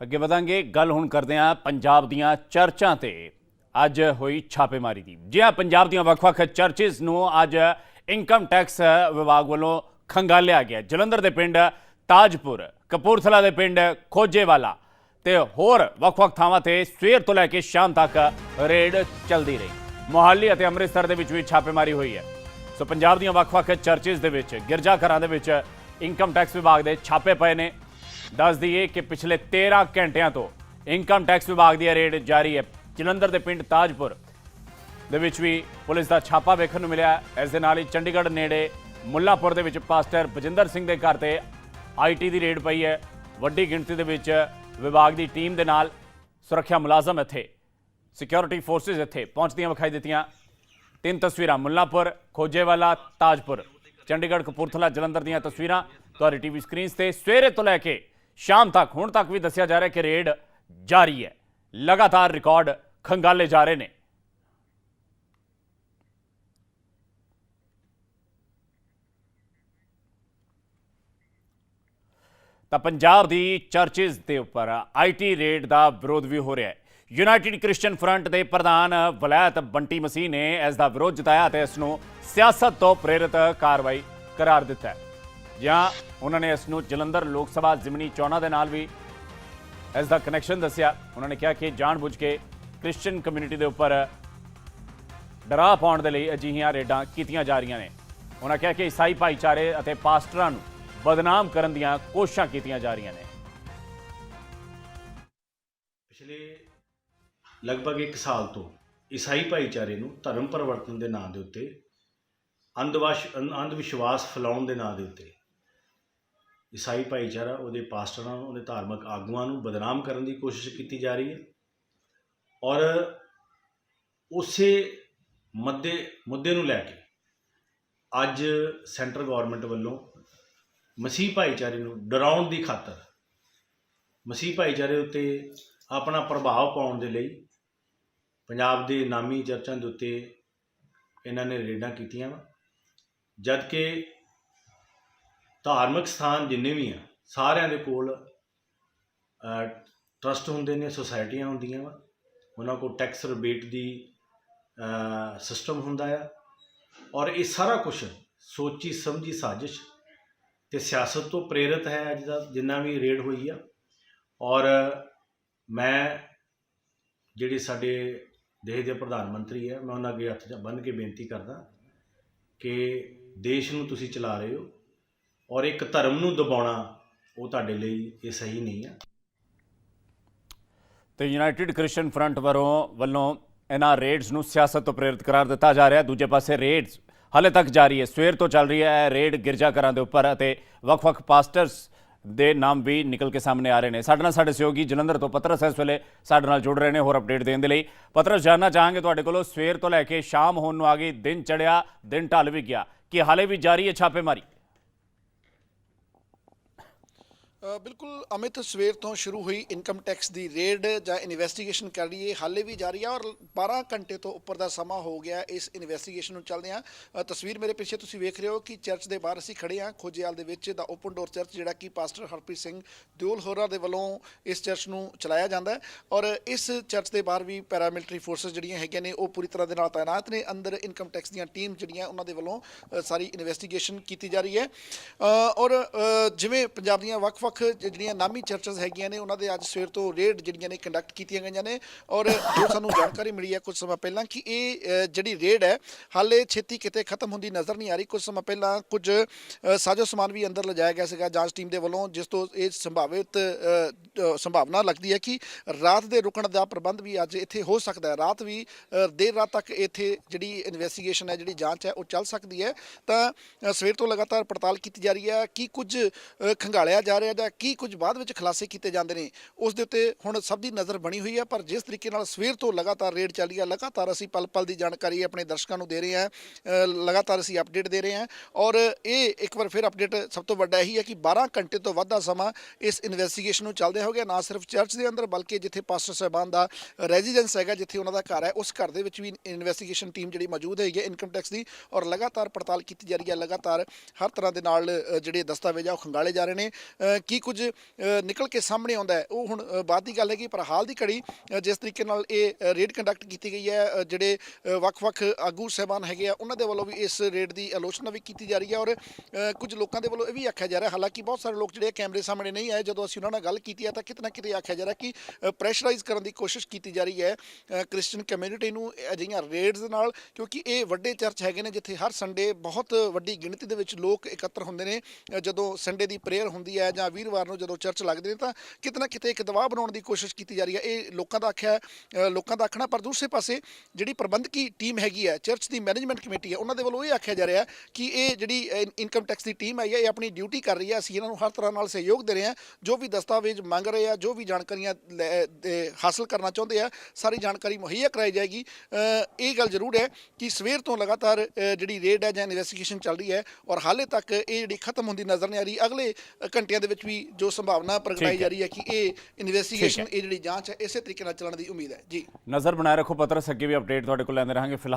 ਅੱਗੇ ਵਧਾਂਗੇ। ਗੱਲ ਹੁਣ ਕਰਦੇ ਹਾਂ ਪੰਜਾਬ ਦੀਆਂ ਚਰਚਾਂ ਤੇ। ਅੱਜ ਹੋਈ ਛਾਪੇਮਾਰੀ ਦੀ। ਜੀ ਹਾਂ, ਪੰਜਾਬ ਦੀਆਂ ਵੱਖ-ਵੱਖ ਚਰਚਿਸ ਨੂੰ ਅੱਜ ਇਨਕਮ ਟੈਕਸ ਵਿਭਾਗ ਵੱਲੋਂ ਖੰਗਾਲਿਆ ਗਿਆ। ਜਲੰਧਰ ਦੇ ਪਿੰਡ ਤਾਜਪੁਰ, ਕਪੂਰਥਲਾ ਦੇ ਪਿੰਡ ਖੋਜੇਵਾਲਾ ਤੇ ਹੋਰ ਵੱਖ-ਵੱਖ ਥਾਵਾਂ ਤੇ ਸਵੇਰ ਤੋਂ ਲੈ ਕੇ ਸ਼ਾਮ ਤੱਕ ਰੇਡ ਚੱਲਦੀ ਰਹੀ। ਮੋਹਾਲੀ ਅਤੇ ਅੰਮ੍ਰਿਤਸਰ ਦੇ ਵਿੱਚ ਵੀ ਛਾਪੇਮਾਰੀ ਹੋਈ ਹੈ। ਸੋ ਪੰਜਾਬ ਦੀਆਂ ਵੱਖ-ਵੱਖ ਚਰਚਿਸ ਦੇ ਵਿੱਚ ਗਿਰਜਾ ਘਰਾਂ ਦੇ ਵਿੱਚ ਇਨਕਮ ਟੈਕਸ ਵਿਭਾਗ ਦੇ ਛਾਪੇ ਪਏ ਨੇ। ਦੱਸ ਦਈਏ ਕਿ ਪਿਛਲੇ 13 ਘੰਟਿਆਂ ਤੋਂ ਇਨਕਮ ਟੈਕਸ ਵਿਭਾਗ ਦੀ ਇਹ ਰੇਡ ਜਾਰੀ ਹੈ ਜਲੰਧਰ ਦੇ ਪਿੰਡ ਤਾਜਪੁਰ ਦੇ ਵਿੱਚ ਵੀ ਪੁਲਿਸ ਦਾ ਛਾਪਾ ਵੇਖਣ ਨੂੰ ਮਿਲਿਆ। ਇਸ ਦੇ ਨਾਲ ਹੀ ਚੰਡੀਗੜ੍ਹ ਨੇੜੇ ਮੁੱਲਾਪੁਰ ਦੇ ਵਿੱਚ ਪਾਸਟਰ ਬਜਿੰਦਰ ਸਿੰਘ ਦੇ ਘਰ ਤੇ ਆਈਟੀ ਦੀ ਰੇਡ ਪਈ ਹੈ ਵੱਡੀ ਗਿਣਤੀ ਦੇ ਵਿੱਚ ਵਿਭਾਗ ਦੀ ਟੀਮ ਦੇ ਨਾਲ ਸੁਰੱਖਿਆ ਮੁਲਾਜ਼ਮ ਇੱਥੇ ਸਿਕਿਉਰਿਟੀ ਫੋਰਸਸ ਇੱਥੇ ਪਹੁੰਚਦੀਆਂ ਵਿਖਾਈ ਦਿੱਤੀਆਂ। ਤਿੰਨ ਤਸਵੀਰਾਂ, ਮੁੱਲਾਪੁਰ, ਖੋਜੇਵਾਲਾ, ਤਾਜਪੁਰ। ਚੰਡੀਗੜ੍ਹ ਕਪੂਰਥਲਾ, ਜਲੰਧਰ ਦੀਆਂ ਤਸਵੀਰਾਂ ਤੁਹਾਡੀ ਟੀਵੀ ਸਕਰੀਨਸ ਤੇ ਸਵੇਰੇ ਤੋਂ ਲੈ ਕੇ ਸ਼ਾਮ ਤੱਕ, ਹੁਣ ਤੱਕ ਵੀ ਦੱਸਿਆ ਜਾ ਰਿਹਾ ਕਿ ਰੇਡ ਜਾਰੀ ਹੈ। ਲਗਾਤਾਰ ਰਿਕਾਰਡ ਖੰਗਾਲੇ ਜਾ ਰਹੇ ਨੇ। ਤਾਂ ਪੰਜਾਬ ਦੀ ਚਰਚਿਸ ਦੇ ਉੱਪਰ ਆਈਟੀ ਰੇਡ ਦਾ ਵਿਰੋਧ ਵੀ ਹੋ ਰਿਹਾ ਹੈ। ਯੂਨਾਈਟਿਡ ਕ੍ਰਿਸਚੀਅਨ ਫਰੰਟ ਦੇ ਪ੍ਰਧਾਨ ਵਲੈਤ ਬੰਟੀ ਮਸੀਹ ਨੇ ਇਸ ਦਾ ਵਿਰੋਧ ਜਤਾਇਆ ਅਤੇ ਇਸ ਨੂੰ ਸਿਆਸਤ ਤੋਂ ਪ੍ਰੇਰਿਤ ਕਾਰਵਾਈ ਕਰਾਰ ਦਿੱਤਾ ਹੈ। ਜਾਂ ਉਹਨਾਂ ਨੇ ਇਸ ਨੂੰ ਜਲੰਧਰ ਲੋਕ ਸਭਾ ਜ਼ਿਮਨੀ ਚੋਣਾਂ ਦੇ ਨਾਲ ਵੀ ਇਸ ਦਾ ਕਨੈਕਸ਼ਨ ਦੱਸਿਆ। ਉਹਨਾਂ ਨੇ ਕਿਹਾ ਕਿ ਜਾਣਬੁੱਝ ਕੇ ਕ੍ਰਿਸਚੀਅਨ ਕਮਿਊਨਿਟੀ ਦੇ ਉੱਪਰ ਡਰਾ ਪਾਉਣ ਦੇ ਲਈ ਅਜਿਹੀਆਂ ਰੇਡਾਂ ਕੀਤੀਆਂ ਜਾ ਰਹੀਆਂ ਨੇ। ਉਹਨਾਂ ਕਿਹਾ ਕਿ ਈਸਾਈ ਭਾਈਚਾਰੇ ਅਤੇ ਪਾਸਟਰਾਂ ਨੂੰ ਬਦਨਾਮ ਕਰਨ ਦੀਆਂ ਕੋਸ਼ਿਸ਼ਾਂ ਕੀਤੀਆਂ ਜਾ ਰਹੀਆਂ ਨੇ। ਪਿਛਲੇ ਲਗਭਗ 1 ਸਾਲ ਤੋਂ ਈਸਾਈ ਭਾਈਚਾਰੇ ਨੂੰ ਧਰਮ ਪਰਿਵਰਤਨ ਦੇ ਨਾਂ ਦੇ ਉੱਤੇ, ਅੰਧਵਾਸ਼ ਅੰਧ ਵਿਸ਼ਵਾਸ ਫੈਲਾਉਣ ਦੇ ਨਾਂ ਦੇ ਉੱਤੇ ਈਸਾਈ ਭਾਈਚਾਰਾ, ਉਹਦੇ ਪਾਸਟਰਾਂ ਨੂੰ, ਉਹਦੇ ਧਾਰਮਿਕ ਆਗੂਆਂ ਨੂੰ ਬਦਨਾਮ ਕਰਨ ਦੀ ਕੋਸ਼ਿਸ਼ ਕੀਤੀ ਜਾ ਰਹੀ ਹੈ। ਔਰ ਉਸੇ ਮੱਦੇ, ਮੁੱਦੇ ਨੂੰ ਲੈ ਕੇ ਅੱਜ ਸੈਂਟਰ ਗਵਰਨਮੈਂਟ ਵੱਲੋਂ ਮਸੀਹ ਭਾਈਚਾਰੇ ਨੂੰ ਡਰਾਉਣ ਦੀ ਖਾਤਰ, ਮਸੀਹ ਭਾਈਚਾਰੇ ਉੱਤੇ ਆਪਣਾ ਪ੍ਰਭਾਵ ਪਾਉਣ ਦੇ ਲਈ ਪੰਜਾਬ ਦੇ ਨਾਮੀ ਚਰਚਾਂ ਦੇ ਉੱਤੇ ਇਹਨਾਂ ਨੇ ਰੇਡਾਂ ਕੀਤੀਆਂ ਵਾ। ਜਦ ਕਿ ਧਾਰਮਿਕ ਸਥਾਨ ਜਿੰਨੇ ਵੀ ਆ, ਸਾਰਿਆਂ ਦੇ ਕੋਲ ਟਰਸਟ ਹੁੰਦੇ ਨੇ ਸੁਸਾਇਟੀਆਂ ਹੁੰਦੀਆਂ ਵਾ। ਉਹਨਾਂ ਕੋਲ ਟੈਕਸ ਰਿਬੇਟ ਦੀ ਸਿਸਟਮ ਹੁੰਦਾ ਆ। ਔਰ ਇਹ ਸਾਰਾ ਕੁਝ ਸੋਚੀ, ਸਮਝੀ, ਸਾਜ਼ਿਸ਼ ਤੇ ਸਿਆਸਤ ਤੋਂ ਪ੍ਰੇਰਿਤ ਹੈ ਅੱਜ ਦਾ, ਜਿੰਨਾ ਵੀ ਰੇਡ ਹੋਈ ਆ। ਔਰ ਮੈਂ ਜਿਹੜੇ ਸਾਡੇ ਦੇਸ਼ ਦੇ ਪ੍ਰਧਾਨ ਮੰਤਰੀ ਹੈ ਮੈਂ ਉਹਨਾਂ ਅੱਗੇ ਹੱਥ ਬੰਨ੍ਹ ਕੇ ਬੇਨਤੀ ਕਰਦਾ ਕਿ ਦੇਸ਼ ਨੂੰ ਤੁਸੀਂ ਚਲਾ ਰਹੇ ਹੋ। ਔਰ ਇੱਕ ਧਰਮ ਨੂੰ ਦਬਾਉਣਾ ਉਹ ਤੁਹਾਡੇ ਲਈ ਇਹ ਸਹੀ ਨਹੀਂ ਹੈ ਤੇ ਯੂਨਾਈਟਿਡ ਕ੍ਰਿਸਚੀਅਨ ਫਰੰਟ ਵੱਲੋਂ ਵੱਲੋਂ ਇਹਨਾਂ ਰੇਡਸ ਨੂੰ ਸਿਆਸਤ ਤੋਂ ਪ੍ਰੇਰਿਤ ਕਰਾਰ ਦਿੱਤਾ ਜਾ ਰਿਹਾ। ਦੂਜੇ ਪਾਸੇ ਰੇਡਸ ਹਾਲੇ ਤੱਕ ਜਾਰੀ ਹੈ। ਸਵੇਰ ਤੋਂ ਚੱਲ ਰਹੀ ਹੈ ਰੇਡ ਗਿਰਜਾ ਘਰਾਂ ਦੇ ਉੱਪਰ ਅਤੇ ਵੱਖ-ਵੱਖ ਪਾਸਟਰਸ ਦੇ ਨਾਮ ਵੀ ਨਿਕਲ ਕੇ ਸਾਹਮਣੇ ਆ ਰਹੇ ਨੇ। ਸਾਡੇ ਨਾਲ ਸਾਡੇ ਸਹਿਯੋਗੀ ਜਲੰਧਰ ਤੋਂ ਪਤਰਸ ਇਸ ਵੇਲੇ ਸਾਡੇ ਨਾਲ ਜੁੜ ਰਹੇ ਨੇ, ਹੋਰ ਅਪਡੇਟ ਦੇਣ ਦੇ ਲਈ। ਪਤਰਸ, ਜਾਨਣਾ ਚਾਹਾਂਗੇ ਤੁਹਾਡੇ ਕੋਲੋਂ। ਸਵੇਰ ਤੋਂ ਲੈ ਕੇ ਸ਼ਾਮ ਹੋਣ ਨੂੰ ਆ ਗਈ, ਦਿਨ ਚੜਿਆ ਦਿਨ ਢਲ ਵੀ ਗਿਆ। ਕਿ ਹਾਲੇ ਵੀ ਜਾਰੀ ਹੈ ਛਾਪੇਮਾਰੀ? ਬਿਲਕੁਲ ਅਮਿਤ, ਸਵੇਰ ਤੋਂ ਸ਼ੁਰੂ ਹੋਈ ਇਨਕਮ ਟੈਕਸ ਦੀ ਰੇਡ ਜਾਂ ਇਨਵੈਸਟੀਗੇਸ਼ਨ ਕਰ ਰਹੀ ਹੈ ਹਾਲੇ ਵੀ ਜਾਰੀ ਹੈ ਔਰ 12 ਘੰਟੇ ਤੋਂ ਉੱਪਰ ਦਾ ਸਮਾਂ ਹੋ ਗਿਆ ਇਸ ਇਨਵੈਸਟੀਗੇਸ਼ਨ ਨੂੰ ਚੱਲਦੇ ਆ। ਤਸਵੀਰ ਮੇਰੇ ਪਿੱਛੇ ਤੁਸੀਂ ਵੇਖ ਰਹੇ ਹੋ ਕਿ ਚਰਚ ਦੇ ਬਾਹਰ ਅਸੀਂ ਖੜੇ ਆ, ਖੋਜੇਵਾਲ ਦੇ ਵਿੱਚ ਦਾ ਓਪਨ ਡੋਰ ਚਰਚ ਜਿਹੜਾ ਕਿ ਪਾਸਟਰ ਹਰਪ੍ਰੀਤ ਸਿੰਘ ਦਿਓਲ ਹੋਰਾਂ ਦੇ ਵੱਲੋਂ ਇਸ ਚਰਚ ਨੂੰ ਚਲਾਇਆ ਜਾਂਦਾ ਹੈ ਔਰ ਇਸ ਚਰਚ ਦੇ ਬਾਹਰ ਵੀ ਪੈਰਾਮਿਲਟਰੀ ਫੋਰਸਸ ਜਿਹੜੀਆਂ ਹੈਗੀਆਂ ਨੇ, ਉਹ ਪੂਰੀ ਤਰ੍ਹਾਂ ਦੇ ਨਾਲ ਤਾਇਨਾਤ ਨੇ। ਅੰਦਰ ਇਨਕਮ ਟੈਕਸ ਦੀਆਂ ਟੀਮ ਜਿਹੜੀਆਂ ਉਹਨਾਂ ਦੇ ਵੱਲੋਂ ਸਾਰੀ ਇਨਵੈਸਟੀਗੇਸ਼ਨ ਕੀਤੀ ਜਾ ਰਹੀ ਹੈ। ਔਰ ਜਿਵੇਂ ਪੰਜਾਬ ਦੀਆਂ ਵੱਖ ਵੱਖ-ਵੱਖ ਜਿਹੜੀਆਂ ਨਾਮੀ ਚਰਚਸ ਹੈਗੀਆਂ ਨੇ, ਉਹਨਾਂ ਦੇ ਅੱਜ ਸਵੇਰ ਤੋਂ ਰੇਡ ਜਿਹੜੀਆਂ ਨੇ ਕੰਡਕਟ ਕੀਤੀਆਂ ਗਈਆਂ ਨੇ ਔਰ ਜੋ ਸਾਨੂੰ ਜਾਣਕਾਰੀ ਮਿਲੀ ਹੈ ਕੁਝ ਸਮਾਂ ਪਹਿਲਾਂ ਕਿ ਇਹ ਜਿਹੜੀ ਰੇਡ ਹੈ, ਹਾਲੇ ਛੇਤੀ ਕਿਤੇ ਖਤਮ ਹੁੰਦੀ ਨਜ਼ਰ ਨਹੀਂ ਆ ਰਹੀ। ਕੁਝ ਸਮਾਂ ਪਹਿਲਾਂ ਕੁਝ ਸਾਜੋ ਸਮਾਨ ਵੀ ਅੰਦਰ ਲਿਜਾਇਆ ਗਿਆ ਸੀਗਾ ਜਾਂਚ ਟੀਮ ਦੇ ਵੱਲੋਂ, ਜਿਸ ਤੋਂ ਇਹ ਸੰਭਾਵਿਤ ਸੰਭਾਵਨਾ ਲੱਗਦੀ ਹੈ ਕਿ ਰਾਤ ਦੇ ਰੁਕਣ ਦਾ ਪ੍ਰਬੰਧ ਵੀ ਅੱਜ ਇੱਥੇ ਹੋ ਸਕਦਾ ਹੈ। ਰਾਤ ਵੀ ਦੇਰ ਰਾਤ ਤੱਕ ਇੱਥੇ ਜਿਹੜੀ ਇਨਵੈਸਟੀਗੇਸ਼ਨ ਹੈ ਜਿਹੜੀ ਜਾਂਚ ਹੈ ਉਹ ਚੱਲ ਸਕਦੀ ਹੈ। ਤਾਂ ਸਵੇਰ ਤੋਂ ਲਗਾਤਾਰ ਪੜਤਾਲ ਕੀਤੀ ਜਾ ਰਹੀ ਹੈ। ਕੀ ਕੁਝ ਅ, ਖੰਗਾਲਿਆ ਜਾ ਰਿਹਾ ਜਾਂ ਕੀ ਕੁਝ ਬਾਅਦ ਵਿੱਚ ਖੁਲਾਸੇ ਕੀਤੇ ਜਾਂਦੇ ਨੇ ਉਸ ਦੇ ਉੱਤੇ ਹੁਣ ਸਭ ਦੀ ਨਜ਼ਰ ਬਣੀ ਹੋਈ ਹੈ। ਪਰ ਜਿਸ ਤਰੀਕੇ ਨਾਲ ਸਵੇਰ ਤੋਂ ਲਗਾਤਾਰ ਰੇਡ ਚੱਲ ਰਹੀ ਹੈ ਲਗਾਤਾਰ ਅਸੀਂ ਪਲ ਪਲ ਦੀ ਜਾਣਕਾਰੀ ਆਪਣੇ ਦਰਸ਼ਕਾਂ ਨੂੰ ਦੇ ਰਹੇ ਹਾਂ ਲਗਾਤਾਰ ਅਸੀਂ ਅਪਡੇਟ ਦੇ ਰਹੇ ਹਾਂ। ਔਰ ਇਹ ਇੱਕ ਵਾਰ ਫਿਰ ਅਪਡੇਟ ਸਭ ਤੋਂ ਵੱਡਾ ਇਹੀ ਹੈ ਕਿ 12 ਘੰਟੇ ਤੋਂ ਵੱਧ ਦਾ ਸਮਾਂ ਇਸ ਇਨਵੈਸਟੀਗੇਸ਼ਨ ਨੂੰ ਚੱਲਦੇ ਹੋ ਗਿਆ, ਨਾ ਸਿਰਫ ਚਰਚ ਦੇ ਅੰਦਰ ਬਲਕਿ ਜਿੱਥੇ ਪਾਸਟਰ ਸਾਹਿਬਾਨ ਦਾ ਰੈਜ਼ੀਡੈਂਸ ਹੈਗਾ, ਜਿੱਥੇ ਉਹਨਾਂ ਦਾ ਘਰ ਹੈ, ਉਸ ਘਰ ਦੇ ਵਿੱਚ ਵੀ ਇਨਵੈਸਟੀਗੇਸ਼ਨ ਟੀਮ ਜਿਹੜੀ ਮੌਜੂਦ ਹੈਗੀ ਹੈ ਇਨਕਮ ਟੈਕਸ ਦੀ ਔਰ ਲਗਾਤਾਰ ਪੜਤਾਲ ਕੀਤੀ ਜਾ ਰਹੀ ਹੈ, ਲਗਾਤਾਰ ਹਰ ਤਰ੍ਹਾਂ ਦੇ ਨਾਲ ਜਿਹੜੇ ਦਸਤਾਵੇਜ਼ ਆ, ਉਹ ਖੰਗਾਲੇ ਜਾ ਰਹੇ ਨੇ। ਕੀ ਕੁਝ ਨਿਕਲ ਕੇ ਸਾਹਮਣੇ ਆਉਂਦਾ ਹੈ, ਉਹ ਹੁਣ ਬਾਅਦ ਦੀ ਗੱਲ ਹੈਗੀ, ਪਰ ਹਾਲ ਦੀ ਘੜੀ ਜਿਸ ਤਰੀਕੇ ਨਾਲ ਇਹ ਰੇਡ ਕੰਡਕਟ ਕੀਤੀ ਗਈ ਹੈ ਜਿਹੜੇ ਵੱਖ-ਵੱਖ ਆਗੂ ਸਹਿਬਾਨ ਹੈਗੇ ਆ, ਉਹਨਾਂ ਦੇ ਵੱਲੋਂ ਵੀ ਇਸ ਰੇਡ ਦੀ ਆਲੋਚਨਾ ਵੀ ਕੀਤੀ ਜਾ ਰਹੀ ਹੈ ਔਰ ਕੁਝ ਲੋਕਾਂ ਦੇ ਵੱਲੋਂ ਇਹ ਵੀ ਆਖਿਆ ਜਾ ਰਿਹਾ ਹਾਲਾਂਕਿ ਬਹੁਤ ਸਾਰੇ ਲੋਕ ਜਿਹੜੇ ਕੈਮਰੇ ਸਾਹਮਣੇ ਨਹੀਂ ਆਏ, ਜਦੋਂ ਅਸੀਂ ਉਹਨਾਂ ਨਾਲ ਗੱਲ ਕੀਤੀ ਹੈ ਤਾਂ ਕਿਤੇ ਨਾ ਕਿਤੇ ਆਖਿਆ ਜਾ ਰਿਹਾ ਕਿ ਪ੍ਰੈਸ਼ਰਾਈਜ਼ ਕਰਨ ਦੀ ਕੋਸ਼ਿਸ਼ ਕੀਤੀ ਜਾ ਰਹੀ ਹੈ ਕ੍ਰਿਸਚੀਅਨ ਕਮਿਊਨਿਟੀ ਨੂੰ ਅਜਿਹੀਆਂ ਰੇਡਸ ਨਾਲ, ਕਿਉਂਕਿ ਇਹ ਵੱਡੇ ਚਰਚ ਹੈਗੇ ਨੇ ਜਿੱਥੇ ਹਰ ਸੰਡੇ ਬਹੁਤ ਵੱਡੀ ਗਿਣਤੀ ਦੇ ਵਿੱਚ ਲੋਕ ਇਕੱਤਰ ਹੁੰਦੇ ਨੇ ਜਦੋਂ ਸੰਡੇ ਦੀ ਪ੍ਰੇਅਰ ਹੁੰਦੀ ਹੈ ਜਾਂ ਵੀਰਵਾਰ ਨੂੰ ਜਦੋਂ ਚਰਚ ਲੱਗਦੇ ਨੇ, ਤਾਂ ਕਿਤੇ ਨਾ ਕਿਤੇ ਇੱਕ ਦਬਾਅ ਬਣਾਉਣ ਦੀ ਕੋਸ਼ਿਸ਼ ਕੀਤੀ ਜਾ ਰਹੀ ਹੈ। ਇਹ ਲੋਕਾਂ ਦਾ ਆਖਿਆ ਲੋਕਾਂ ਦਾ ਆਖਣਾ, ਪਰ ਦੂਸਰੇ ਪਾਸੇ ਜਿਹੜੀ ਪ੍ਰਬੰਧਕੀ ਟੀਮ ਹੈਗੀ ਹੈ, ਚਰਚ ਦੀ ਮੈਨੇਜਮੈਂਟ ਕਮੇਟੀ ਹੈ, ਉਹਨਾਂ ਦੇ ਵੱਲੋਂ ਇਹ ਆਖਿਆ ਜਾ ਰਿਹਾ ਕਿ ਇਹ ਜਿਹੜੀ ਇਨਕਮ ਟੈਕਸ ਦੀ ਟੀਮ ਆਈ ਹੈ, ਇਹ ਆਪਣੀ ਡਿਊਟੀ ਕਰ ਰਹੀ ਹੈ, ਅਸੀਂ ਇਹਨਾਂ ਨੂੰ ਹਰ ਤਰ੍ਹਾਂ ਨਾਲ ਸਹਿਯੋਗ ਦੇ ਰਹੇ ਹਾਂ, ਜੋ ਵੀ ਦਸਤਾਵੇਜ਼ ਮੰਗ ਰਹੇ ਆ ਜੋ ਵੀ ਜਾਣਕਾਰੀਆਂ ਹਾਸਲ ਕਰਨਾ ਚਾਹੁੰਦੇ ਆ ਸਾਰੀ ਜਾਣਕਾਰੀ ਮੁਹੱਈਆ ਕਰਾਈ ਜਾਏਗੀ। ਇਹ ਗੱਲ ਜ਼ਰੂਰ ਹੈ ਕਿ ਸਵੇਰ ਤੋਂ ਲਗਾਤਾਰ ਜਿਹੜੀ ਰੇਡ ਹੈ ਜਾਂ ਇਨਵੈਸਟੀਗੇਸ਼ਨ ਚੱਲ ਰਹੀ ਹੈ ਔਰ ਹਾਲੇ ਤੱਕ ਇਹ ਜਿਹੜੀ ਖਤਮ ਹੁੰਦੀ ਨਜ਼ਰ ਨਹੀਂ ਆ ਰਹੀ ਅਗਲੇ ਘੰਟਿਆਂ ਦੇ ਵਿੱਚ ਵੀ ਜੋ ਸੰਭਾਵਨਾ ਪ੍ਰਗਟਾਈ। ਜਾ ਰਹੀ ਹੈ ਕਿ ਇਹ ਇਨਵੈਸਟੀਗੇਸ਼ਨ ਇਹ ਜਿਹੜੀ ਜਾਂਚ ਹੈ ਇਸੇ ਤਰੀਕੇ ਨਾਲ ਚੱਲਣ ਦੀ ਉਮੀਦ ਹੈ। ਜੀ। ਨਜ਼ਰ ਬਣਾਏ ਰੱਖੋ ਪਤਰਸ ਅੱਗੇ ਵੀ ਅਪਡੇਟ ਤੁਹਾਡੇ ਕੋਲ ਲੈਂਦੇ ਰਹਾਂਗੇ। ਫਿਲਹਾਲ